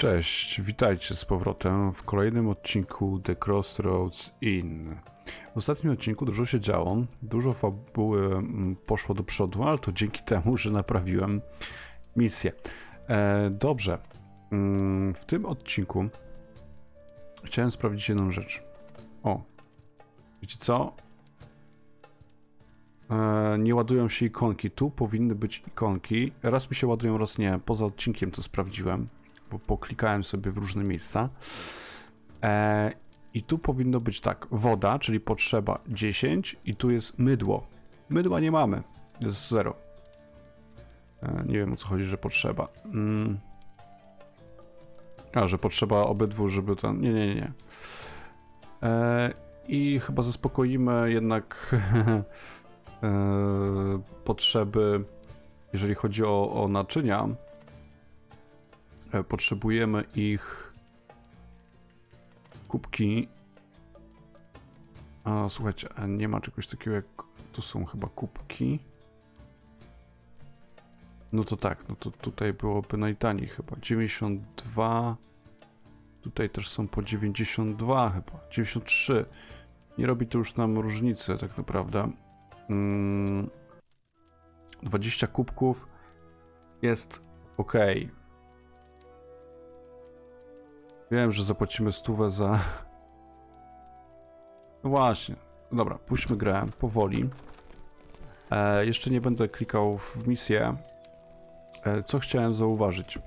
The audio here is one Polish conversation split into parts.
Cześć, witajcie z powrotem w kolejnym odcinku The Crossroads Inn. W ostatnim odcinku dużo się działo, dużo fabuły mm, poszło do przodu, ale to dzięki temu, że naprawiłem misję. E, dobrze, Mm, w tym odcinku chciałem sprawdzić jedną rzecz. O, wiecie co? E, nie ładują się ikonki. Tu powinny być ikonki. Raz mi się ładują, raz nie. Poza odcinkiem to sprawdziłem, bo poklikałem sobie w różne miejsca. E, I tu powinno być tak, woda, czyli potrzeba 10 i tu jest mydło. Mydła nie mamy, jest 0. E, nie wiem o co chodzi, że potrzeba. Mm. A, że potrzeba obydwu, żeby. Nie, nie, nie, nie. E, I chyba zaspokoimy jednak e, potrzeby, jeżeli chodzi o, o naczynia. E, potrzebujemy ich kubki. A, słuchajcie, nie ma czegoś takiego jak... Tu są chyba kubki. No to tak, no to tutaj byłoby najtaniej chyba. 92. Tutaj też są po 92 chyba. 93. Nie robi to już nam różnicy tak naprawdę. Mm, 20 kubków jest ok. Wiem, że zapłacimy stówę za... No właśnie. Dobra, puśćmy grę powoli. E, jeszcze nie będę klikał w misję. E, Co chciałem zauważyć?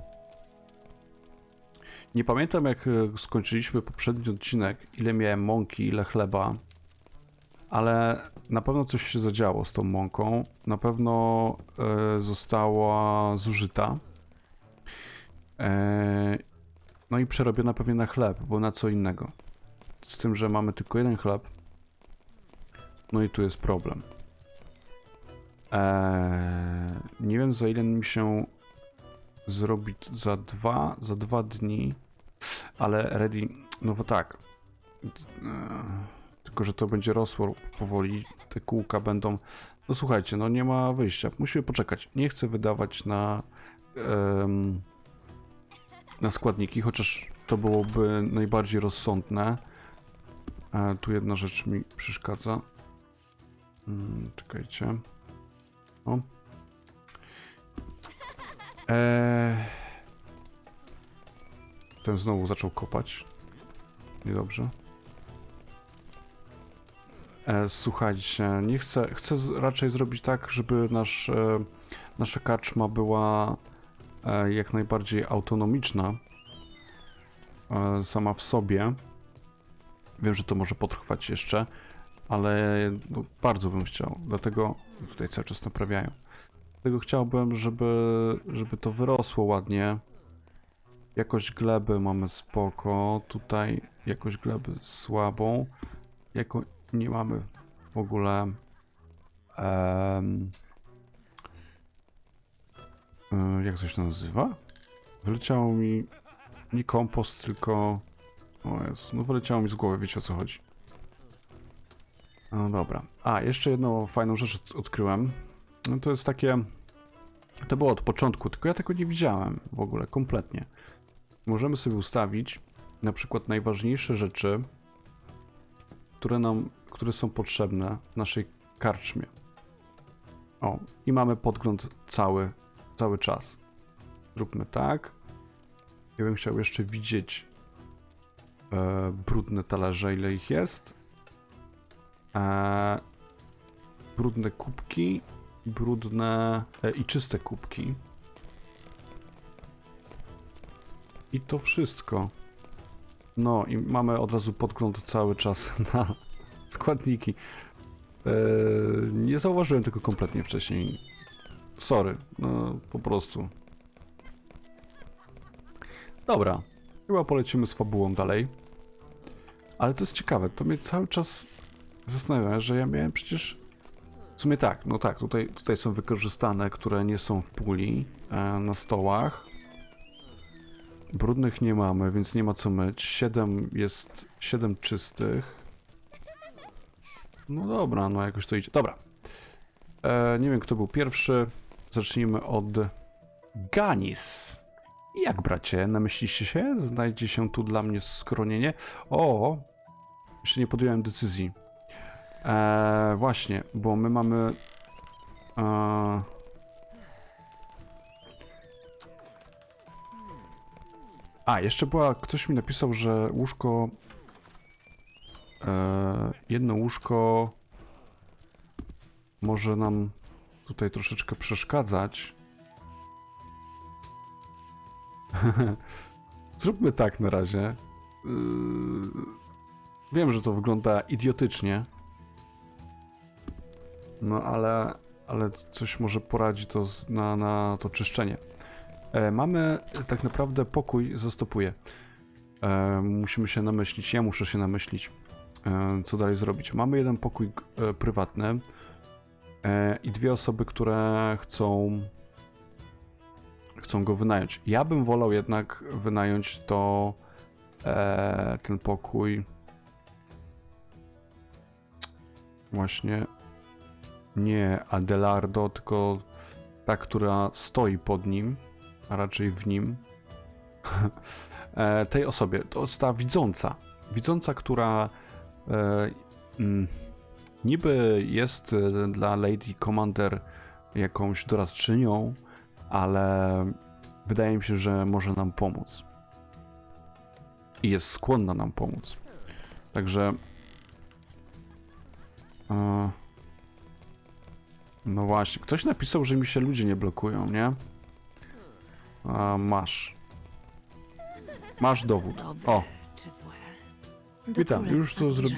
Nie pamiętam jak e, skończyliśmy poprzedni odcinek, ile miałem mąki, ile chleba, ale na pewno coś się zadziało z tą mąką. Na pewno e, została zużyta. E, no i przerobiona pewnie na chleb, bo na co innego. Z tym, że mamy tylko jeden chleb. No i tu jest problem. Eee, nie wiem za ile mi się zrobić za dwa, za dwa dni, ale ready, no bo tak. Eee, tylko, że to będzie rosło powoli, te kółka będą. No słuchajcie, no nie ma wyjścia. Musimy poczekać. Nie chcę wydawać na, na składniki, chociaż to byłoby najbardziej rozsądne. E, tu jedna rzecz mi przeszkadza. Mm, czekajcie. O. Eee... Ten znowu zaczął kopać. Niedobrze. E, słuchajcie, nie chcę, chcę raczej zrobić tak, żeby nasz, e, nasza karczma była e, jak najbardziej autonomiczna e, sama w sobie. Wiem, że to może potrwać jeszcze, ale no, bardzo bym chciał, dlatego tutaj cały czas naprawiają. Dlatego chciałbym, żeby, żeby to wyrosło ładnie. Jakość gleby mamy spoko, tutaj jakość gleby słabą. Jako nie mamy w ogóle e, jak to się nazywa? Wyleciało mi nie kompost, tylko o Jezu, no wyleciało mi z głowy, wiecie o co chodzi. No dobra. A, jeszcze jedną fajną rzecz od- odkryłem. No to jest takie. To było od początku, tylko ja tego nie widziałem w ogóle kompletnie. Możemy sobie ustawić na przykład najważniejsze rzeczy, które nam, które są potrzebne w naszej karczmie. O, i mamy podgląd cały, cały czas. Zróbmy tak. Ja bym chciał jeszcze widzieć e, brudne talerze, ile ich jest. E, brudne kubki, brudne e, i czyste kubki. I to wszystko. No i mamy od razu podgląd cały czas na składniki. E, nie zauważyłem tego kompletnie wcześniej. Sorry, no po prostu. Dobra, chyba polecimy z fabułą dalej. Ale to jest ciekawe, to mnie cały czas zastanawia, że ja miałem przecież. W sumie tak, no tak, tutaj, tutaj są wykorzystane, które nie są w puli e, na stołach. Brudnych nie mamy, więc nie ma co myć. 7 jest 7 czystych. No dobra, no jakoś to idzie. Dobra. E, nie wiem kto był pierwszy. Zacznijmy od Ganis. Jak bracie, namyśliście się? Znajdzie się tu dla mnie schronienie? O, jeszcze nie podjąłem decyzji. Eee, właśnie, bo my mamy. Eee, a, jeszcze była. Ktoś mi napisał, że łóżko. Eee, jedno łóżko może nam tutaj troszeczkę przeszkadzać. Zróbmy tak na razie. Yy, Wiem, że to wygląda idiotycznie. No ale, ale coś może poradzi to na, na to czyszczenie. E, mamy tak naprawdę pokój, zastopuję. E, musimy się namyślić, ja muszę się namyślić, e, co dalej zrobić. Mamy jeden pokój e, prywatny i dwie osoby, które chcą chcą go wynająć. Ja bym wolał jednak wynająć to e, ten pokój właśnie nie Adelardo, tylko ta, która stoi pod nim, a raczej w nim. e, tej osobie. To jest ta widząca. Widząca, która e, mm, niby jest e, dla Lady Commander jakąś doradczynią, ale wydaje mi się, że może nam pomóc. I jest skłonna nam pomóc. Także. E, no właśnie, ktoś napisał, że mi się ludzie nie blokują, nie? Masz. Masz dowód. O, witam, już to zrobię.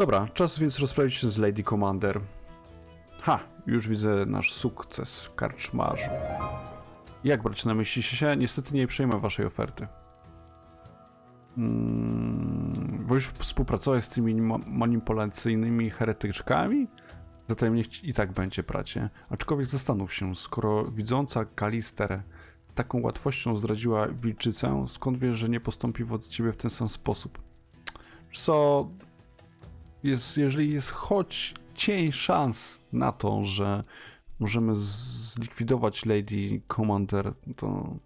Dobra, czas więc rozprawić się z Lady Commander. Ha, już widzę nasz sukces, karczmarzu. Jak brać na myśli się? Niestety nie przyjmę waszej oferty. Mm, wolisz współpracować z tymi ma- manipulacyjnymi heretyczkami? Zatem niech i tak będzie, bracie. Aczkolwiek zastanów się, skoro widząca Kalister z taką łatwością zdradziła wilczycę, skąd wiesz, że nie postąpi wobec ciebie w ten sam sposób? Co, jest, jeżeli jest choć cień szans na to, że możemy zlikwidować Lady Commander, to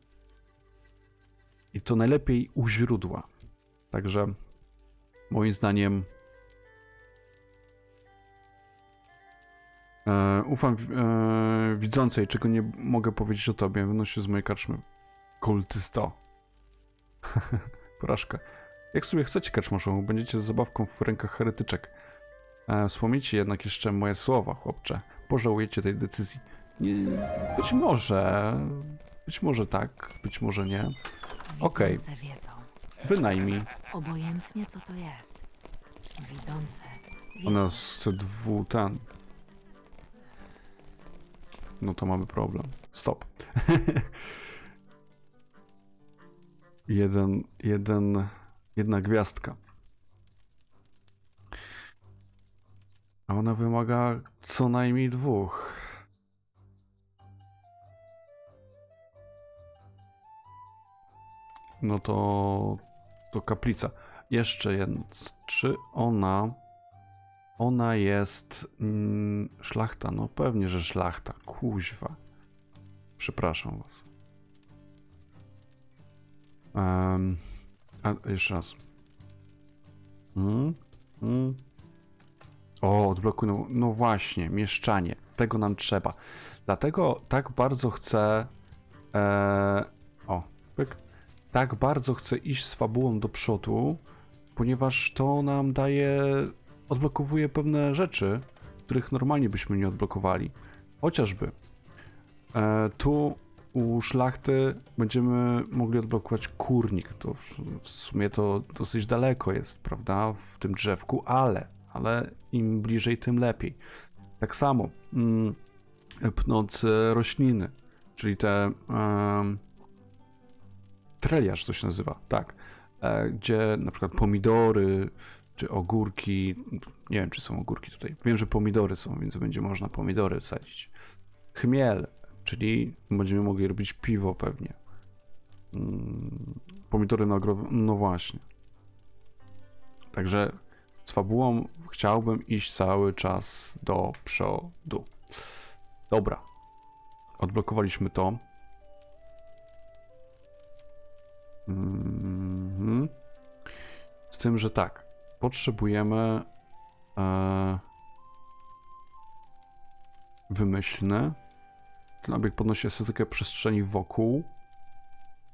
i to najlepiej u źródła. Także moim zdaniem e, ufam e, widzącej, czego nie mogę powiedzieć o tobie, wynosi z mojej karczmy. Kultysto. Porażka. Jak sobie chcecie, karczmarzu, będziecie z zabawką w rękach heretyczek. E, wspomnijcie jednak jeszcze moje słowa, chłopcze. Pożałujecie tej decyzji. Nie, być może, być może tak, być może nie. Okej. Widzące wiedzą. Wynajmij. Obojętnie co to jest. Widzące wiedzą. Ona z dwu ten. No to mamy problem. Stop. jeden, jeden, jedna gwiazdka. A ona wymaga co najmniej dwóch. No to, to kaplica. Jeszcze jedno. Czy ona ona jest mm, szlachta, no pewnie, że szlachta, kuźwa. Przepraszam was. Em, a jeszcze raz. Mm, mm. O, odblokuj, no, no właśnie, mieszczanie. Tego nam trzeba. Dlatego tak bardzo chcę. E, o, pyk. Tak bardzo chcę iść z fabułą do przodu, ponieważ to nam daje odblokowuje pewne rzeczy, których normalnie byśmy nie odblokowali. Chociażby e, tu u szlachty będziemy mogli odblokować kurnik. To w, sumie to dosyć daleko jest, prawda, w tym drzewku, ale, ale im bliżej, tym lepiej. Tak samo mm, pnące rośliny, czyli te treliarz to się nazywa, tak, e, gdzie na przykład pomidory, czy ogórki. Nie wiem, czy są ogórki tutaj. Wiem, że pomidory są, więc będzie można pomidory sadzić. Chmiel, czyli będziemy mogli robić piwo pewnie. Mm, Pomidory na ogro... No właśnie. Także z fabułą chciałbym iść cały czas do przodu. Dobra. Odblokowaliśmy to. Mhm. Z tym, że tak. Potrzebujemy e, wymyślny. Ten obiekt podnosi estetykę przestrzeni wokół.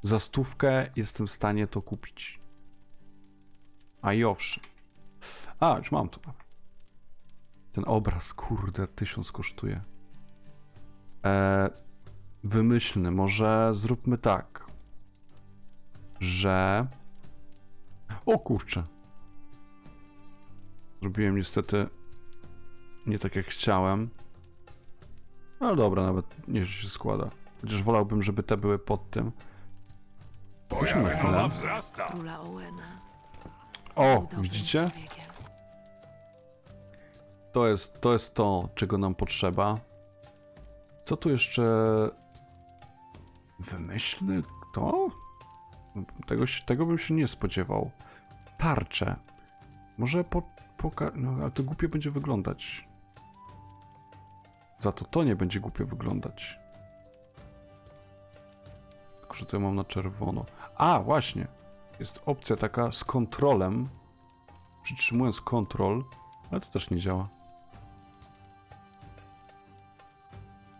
Za stówkę jestem w stanie to kupić. A i owszem. A, już mam to. Ten obraz, kurde, tysiąc kosztuje. E, wymyślny, może zróbmy tak, że... O kurczę. Zrobiłem niestety nie tak jak chciałem. Ale dobra, nawet nie się składa. Chociaż wolałbym, żeby te były pod tym. Spójrzmy na chwilę. wzrasta. Króla Owena. O, dobrym widzicie? człowiekiem. To jest, to jest to, czego nam potrzeba. Co tu jeszcze... Wymyślny? To? Tego, się- tego bym się nie spodziewał. Tarcze. Może po... Poka- no, ale to głupio będzie wyglądać. Za to to nie będzie głupio wyglądać. Tylko, że to mam na czerwono. A, właśnie. Jest opcja taka z kontrolem. Przytrzymując kontrol, ale to też nie działa.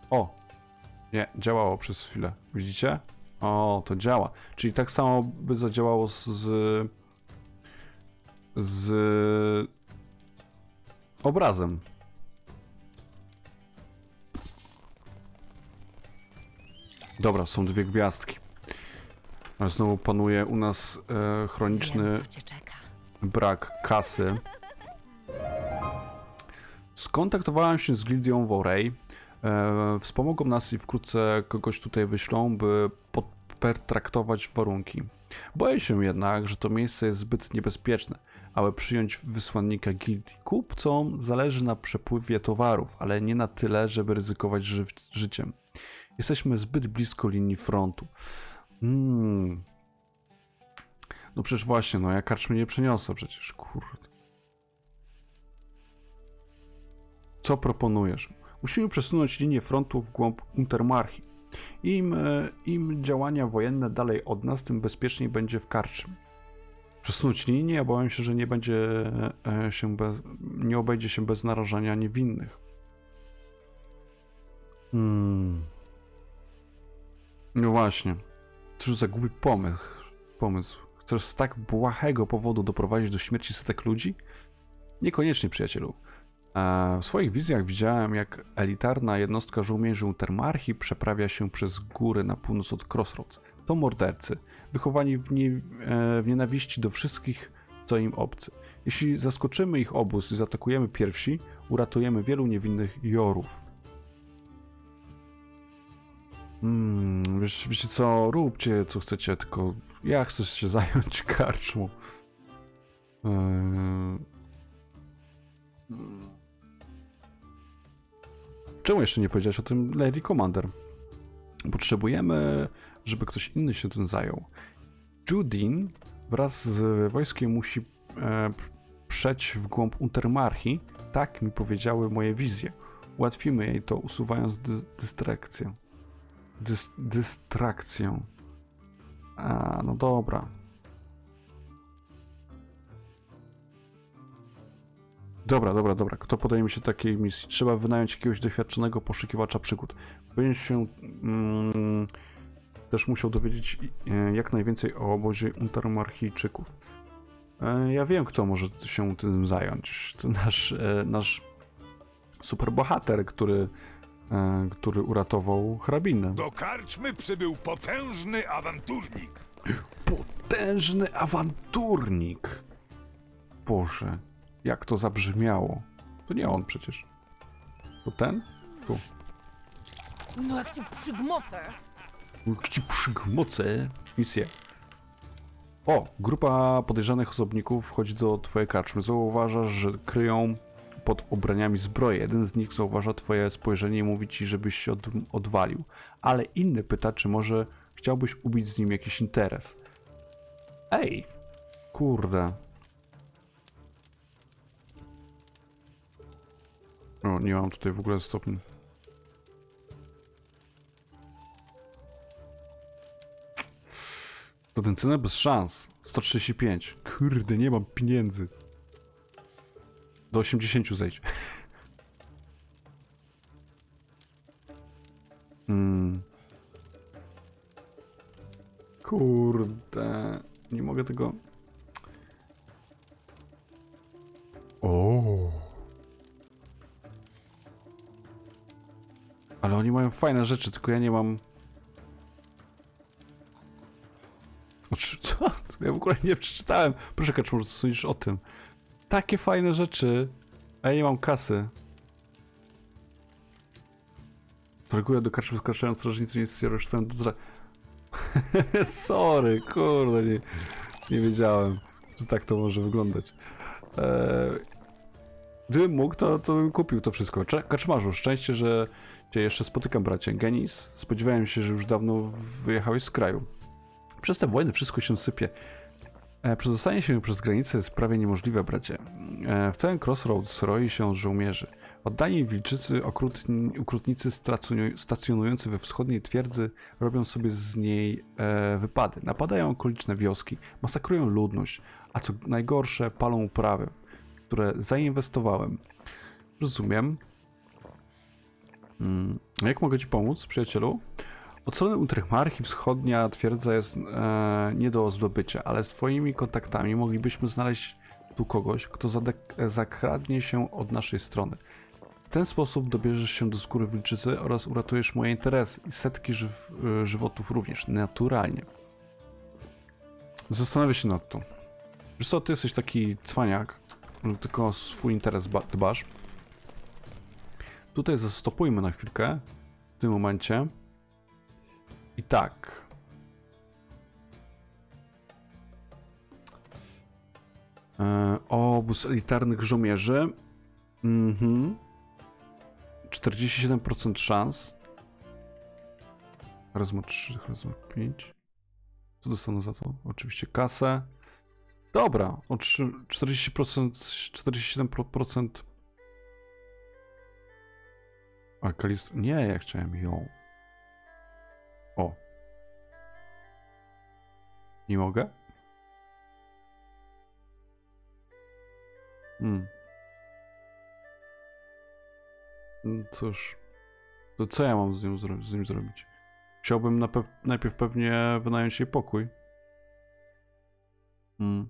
O! Nie, działało przez chwilę. Widzicie? O, to działa. Czyli tak samo by zadziałało z, z obrazem. Dobra, są dwie gwiazdki. Ale znowu panuje u nas e, chroniczny Wiem, co cię czeka. brak kasy. Skontaktowałem się z Gildią Worej. E, wspomogą nas i wkrótce kogoś tutaj wyślą, by pertraktować warunki. Boję się jednak, że to miejsce jest zbyt niebezpieczne, aby przyjąć wysłannika gildii. Kupcom zależy na przepływie towarów, ale nie na tyle, żeby ryzykować ży życiem. Jesteśmy zbyt blisko linii frontu. Hmm, no przecież właśnie, no ja karczmy nie przeniosę przecież, kurde. Co proponujesz? Musimy przesunąć linię frontu w głąb Untermarchi. Im, e, Im działania wojenne dalej od nas, tym bezpieczniej będzie w karczmie. Przesunąć linię? Bałem się, że nie będzie e, się bez, nie obejdzie się bez narażania niewinnych. Hmm. No właśnie. Cóż za głupi pomysł. pomysł. Chcesz z tak błahego powodu doprowadzić do śmierci setek ludzi? Niekoniecznie, przyjacielu. W swoich wizjach widziałem, jak elitarna jednostka żołnierzy Untermarchi przeprawia się przez góry na północ od Crossroads. To mordercy, wychowani w, nie, e, w nienawiści do wszystkich, co im obcy. Jeśli zaskoczymy ich obóz i zaatakujemy pierwsi, uratujemy wielu niewinnych Jorów. Hmm, wiesz, wiecie co, róbcie co chcecie, tylko ja chcę się zająć karczmą. Eee... Czemu jeszcze nie powiedziałeś o tym Lady Commander? Potrzebujemy, żeby ktoś inny się tym zajął. Judin wraz z wojskiem musi e, przeć w głąb Untermarchi. Tak mi powiedziały moje wizje. Ułatwimy jej to, usuwając dy dystrakcję. Dys dystrakcję. A, no dobra. Dobra, dobra, dobra. Kto podejmie się takiej misji? Trzeba wynająć jakiegoś doświadczonego poszukiwacza przygód. Powinien się mm, też musiał dowiedzieć e, jak najwięcej o obozie Untermarchijczyków. E, ja wiem, kto może się tym zająć. To nasz, e, nasz superbohater, który, który uratował hrabinę. Do karczmy przybył potężny awanturnik. Potężny awanturnik! Boże, jak to zabrzmiało. To nie on przecież. To ten? Tu. No jak ci przygmocę! Jak ci przygmocę misję. O, grupa podejrzanych osobników wchodzi do twojej karczmy. Zauważasz, że kryją pod ubraniami zbroję. Jeden z nich zauważa twoje spojrzenie i mówi ci, żebyś się od, odwalił. Ale inny pyta, czy może chciałbyś ubić z nim jakiś interes. Ej! Kurde. O, nie mam tutaj w ogóle stopni. To ten cenę bez szans. 135. Kurde, nie mam pieniędzy. Do 80 zejdź. Hmm. Kurde. Nie mogę tego... O. Ale oni mają fajne rzeczy, tylko ja nie mam... Co? Ja w ogóle nie przeczytałem. Proszę, Kaczmur, co sądzisz o tym? Takie fajne rzeczy, a ja nie mam kasy. Targuję do kaczmy skraczając strażnicy, nie stwierdziłem do dra... Sorry, kurde, nie, nie wiedziałem, że tak to może wyglądać. Eee, gdybym mógł, to, to bym kupił to wszystko. Kaczmarzu, szczęście, że cię jeszcze spotykam, bracie. Genis, spodziewałem się, że już dawno wyjechałeś z kraju. Przez te wojny wszystko się sypie. E, Przedostanie się przez granicę jest prawie niemożliwe, bracie. E, W całym Crossroads roi się żołnierzy. Oddani wilczycy, okrutni, okrutnicy stacjonu- stacjonujący we wschodniej twierdzy robią sobie z niej e, wypady. Napadają okoliczne wioski, masakrują ludność, a co najgorsze, palą uprawy, które zainwestowałem. Rozumiem. Mm, jak mogę ci pomóc, przyjacielu? Od strony Utrechmarchi wschodnia twierdza jest e, nie do zdobycia, ale z twoimi kontaktami moglibyśmy znaleźć tu kogoś, kto zakradnie się od naszej strony. W ten sposób dobierzesz się do skóry wilczycy oraz uratujesz moje interesy i setki żyw- e, żywotów również, naturalnie. Zastanawiam się nad to. Wiesz co, ty jesteś taki cwaniak, tylko o swój interes ba- dbasz. Tutaj zastopujmy na chwilkę, w tym momencie. I tak. E, obóz elitarnych żołnierzy. Mhm. 47% szans. Charyzma 3, charyzma 5. Co dostaną za to? Oczywiście kasę. Dobra, o trzy- 40%, 47%. A Kalist... Nie, ja chciałem ją. O. Nie mogę? Hmm. No cóż. To co ja mam z, nią zro- z nim zrobić? Chciałbym pew- najpierw pewnie wynająć jej pokój. Hmm.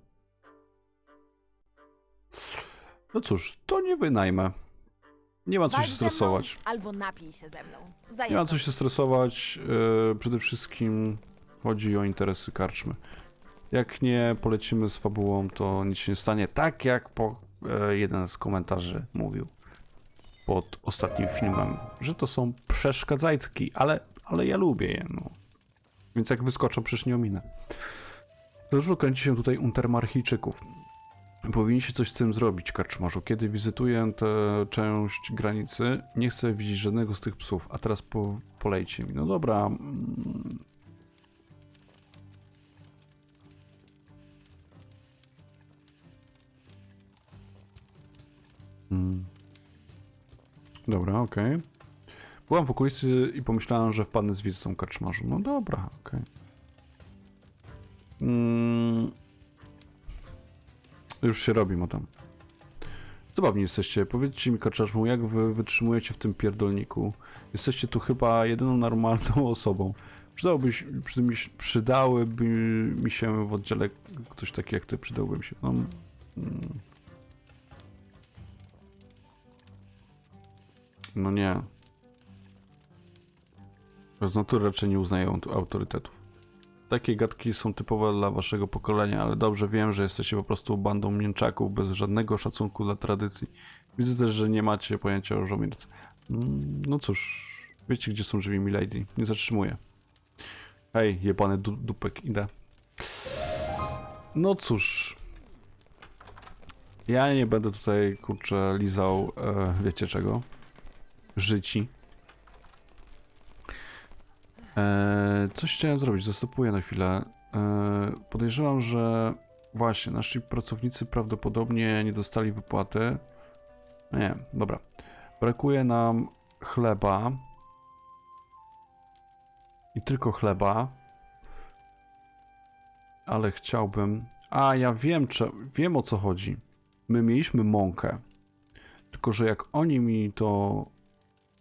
No cóż, to nie wynajmę. Nie ma co Walcz się ze mną stresować. Albo napij się ze mną. Nie ma Zajęto. co się stresować. e, Przede wszystkim chodzi o interesy karczmy. Jak nie polecimy z fabułą, to nic się nie stanie. Tak jak po, e, jeden z komentarzy mówił pod ostatnim filmem, że to są przeszkadzajki, ale, ale ja lubię je. No. Więc jak wyskoczą, przecież nie ominę. Dużo kręci się tutaj Untermarchijczyków. Powinniście coś z tym zrobić, karczmarzu. Kiedy wizytuję tę część granicy, nie chcę widzieć żadnego z tych psów, a teraz po, polejcie mi. No dobra. mm. Mm. Dobra, okej. Byłam w okolicy i pomyślałem, że wpadnę z wizytą karczmarzu. No dobra, okej. Mm. Już się robi, tam. Zabawni jesteście. Powiedzcie mi, kaczaszmu, jak wy wytrzymujecie w tym pierdolniku? Jesteście tu chyba jedyną normalną osobą. Przydałby, się- przy, przydałyby mi się w oddziale ktoś taki jak ty, przydałby mi się. No, mm. no nie. Z natury raczej nie uznają autorytetów. Takie gadki są typowe dla waszego pokolenia, ale dobrze wiem, że jesteście po prostu bandą mięczaków bez żadnego szacunku dla tradycji. Widzę też, że nie macie pojęcia o żołnierce. Mm, No cóż, wiecie gdzie są żywi milady. Nie zatrzymuję. Hej, jebany du dupek, idę. No cóż. Ja nie będę tutaj, kurczę, lizał, e, wiecie czego? Życi. E, coś chciałem zrobić, zastopuję na chwilę. E, podejrzewam, że właśnie nasi pracownicy prawdopodobnie nie dostali wypłaty. Nie, dobra. Brakuje nam chleba. I tylko chleba. ale chciałbym... A, ja wiem, cze... wiem o co chodzi. My mieliśmy mąkę. Tylko, że jak oni mi to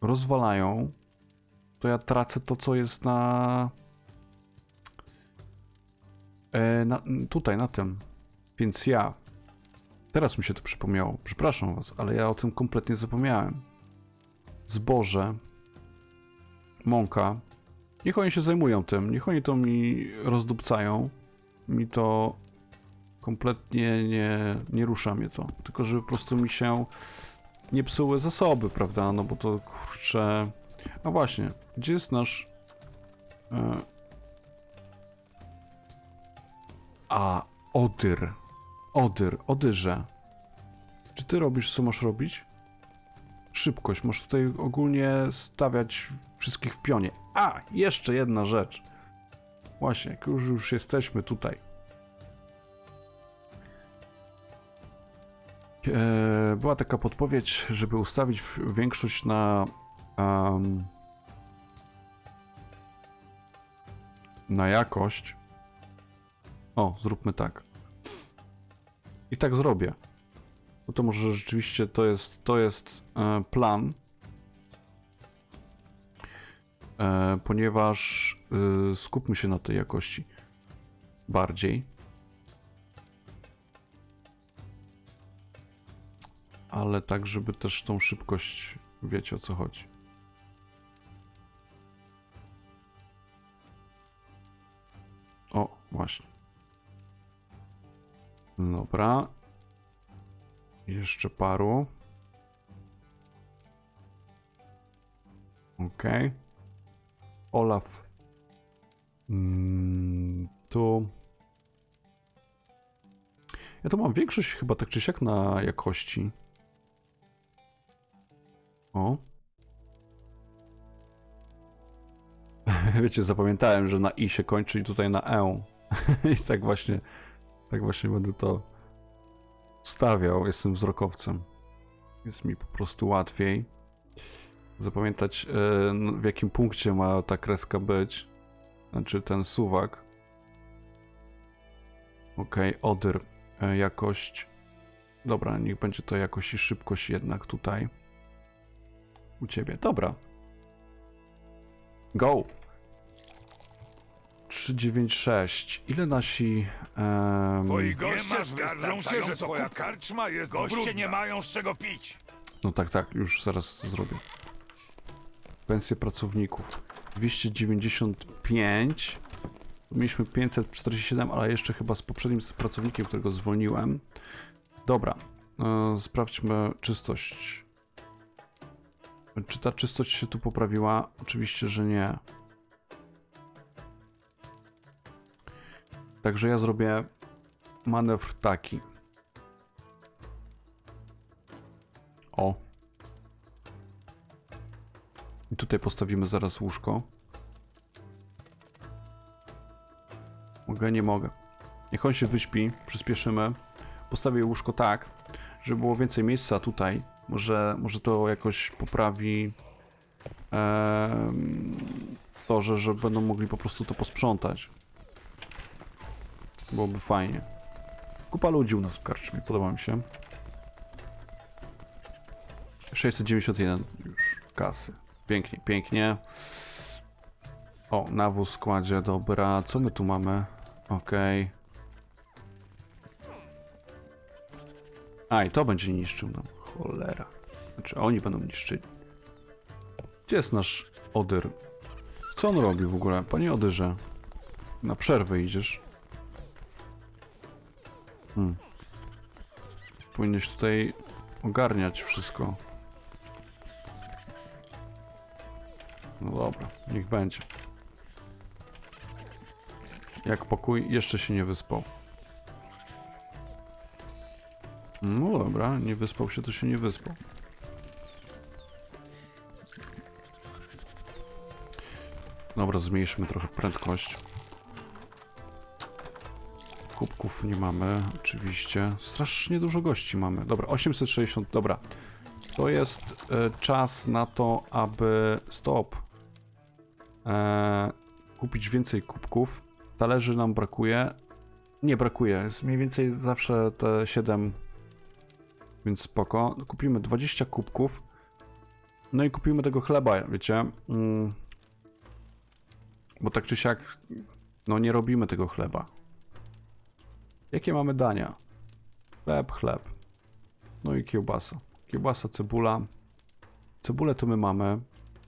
rozwalają, to ja tracę to, co jest na... E, na tutaj, na tym. Więc ja... Teraz mi się to przypomniało. Przepraszam was, ale ja o tym kompletnie zapomniałem. Zboże, mąka. Niech oni się zajmują tym, niech oni to mi rozdupcają. Mi to kompletnie nie, nie rusza mnie to. Tylko, żeby po prostu mi się nie psuły zasoby, prawda? No bo to kurczę. A właśnie, gdzie jest nasz. E... A, Odyr. Odyr, Odyrze. Czy ty robisz, co masz robić? Szybkość. Masz tutaj ogólnie stawiać wszystkich w pionie. A, jeszcze jedna rzecz. Właśnie, jak już, już jesteśmy tutaj. E, była taka podpowiedź, żeby ustawić większość na em, na jakość. O, zróbmy tak. I tak zrobię. No to może rzeczywiście to jest, to jest e, plan. E, ponieważ e, skupmy się na tej jakości bardziej. Ale tak, żeby też tą szybkość, wiecie o co chodzi. Właśnie. Dobra. Jeszcze paru. Okej. Olaf. Mm, tu. Ja to mam większość chyba tak czy siak na jakości. O. Wiecie, zapamiętałem, że na i się kończy i tutaj na e. I tak właśnie, tak właśnie będę to stawiał. Jestem wzrokowcem. Jest mi po prostu łatwiej zapamiętać, e, w jakim punkcie ma ta kreska być. Znaczy ten suwak. Ok, odyr, e, jakość. Dobra, niech będzie to jakość i szybkość jednak tutaj. U ciebie. Dobra. Go! 396. Ile nasi. em, Twoi goście skarżą się, że twoja karczma jest Goście brudna. nie mają z czego pić. No tak, tak, już zaraz zrobię. Pensje pracowników 295. Mieliśmy 547, ale jeszcze chyba z poprzednim pracownikiem, którego zwolniłem. Dobra, e, sprawdźmy czystość. Czy ta czystość się tu poprawiła? Oczywiście, że nie. Także ja zrobię manewr taki. O, i tutaj postawimy zaraz łóżko. Mogę, nie mogę. Niech on się wyśpi, przyspieszymy. Postawię łóżko tak, żeby było więcej miejsca tutaj. Może, może to jakoś poprawi to, że, że będą mogli po prostu to posprzątać. Byłoby fajnie. Kupa ludzi u nas w karczmie, podoba mi się. 691 już kasy. Pięknie, pięknie. O, nawóz kładzie, dobra. Co my tu mamy? Okej. A, i to będzie niszczył nam. Cholera. Znaczy, oni będą niszczyli. Gdzie jest nasz Odyr? Co on robi w ogóle? Panie Odyrze. Na przerwę idziesz. Hmm. Powinieneś tutaj ogarniać wszystko. No dobra, niech będzie. Jak pokój jeszcze się nie wyspał. No dobra, nie wyspał się, to się nie wyspał. Dobra, zmniejszmy trochę prędkość. Kubków nie mamy, oczywiście. Strasznie dużo gości mamy. Dobra, 860, dobra. To jest e, czas na to, aby... Stop. E, kupić więcej kubków. Talerzy nam brakuje. Nie brakuje, jest mniej więcej zawsze te 7, więc spoko. Kupimy 20 kubków. No i kupimy tego chleba, wiecie. Mm. Bo tak czy siak, no nie robimy tego chleba. Jakie mamy dania? Chleb, chleb. No i kiełbasa. Kiełbasa, cebula. Cebulę to my mamy,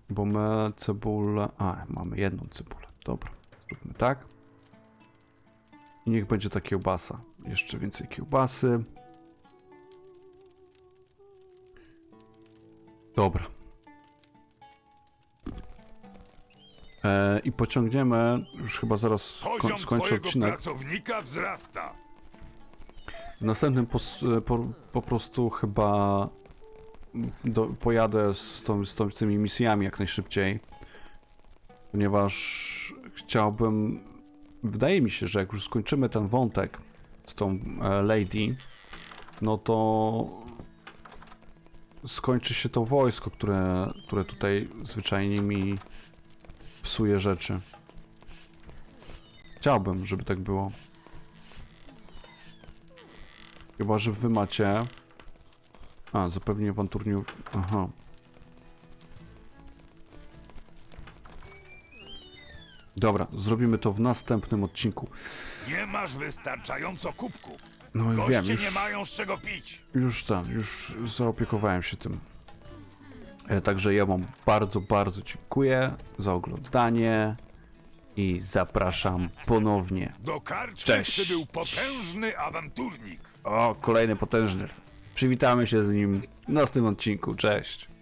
bo my cebulę... A, mamy jedną cebulę. Dobra, zróbmy tak. I niech będzie ta kiełbasa. Jeszcze więcej kiełbasy. Dobra. E, I pociągniemy, już chyba zaraz sko Poziom skończę twojego odcinek. pracownika wzrasta. W następnym pos, po, po prostu chyba do, pojadę z, tą, z tymi misjami jak najszybciej. Ponieważ chciałbym. Wydaje mi się, że jak już skończymy ten wątek z tą e, lady, no to skończy się to wojsko, które, które tutaj zwyczajnie mi psuje rzeczy. Chciałbym, żeby tak było. Chyba, że wy macie. A, zapewnienie awanturniów. Aha. Dobra, zrobimy to w następnym odcinku. Nie masz wystarczająco kubków. No i Goście wiem, nie już, mają z czego pić. już tam, już zaopiekowałem się tym. E, także ja wam bardzo, bardzo dziękuję za oglądanie i zapraszam ponownie. Do karczmy Cześć. przybył potężny awanturnik. O, kolejny potężny. Przywitamy się z nim w następnym odcinku. Cześć.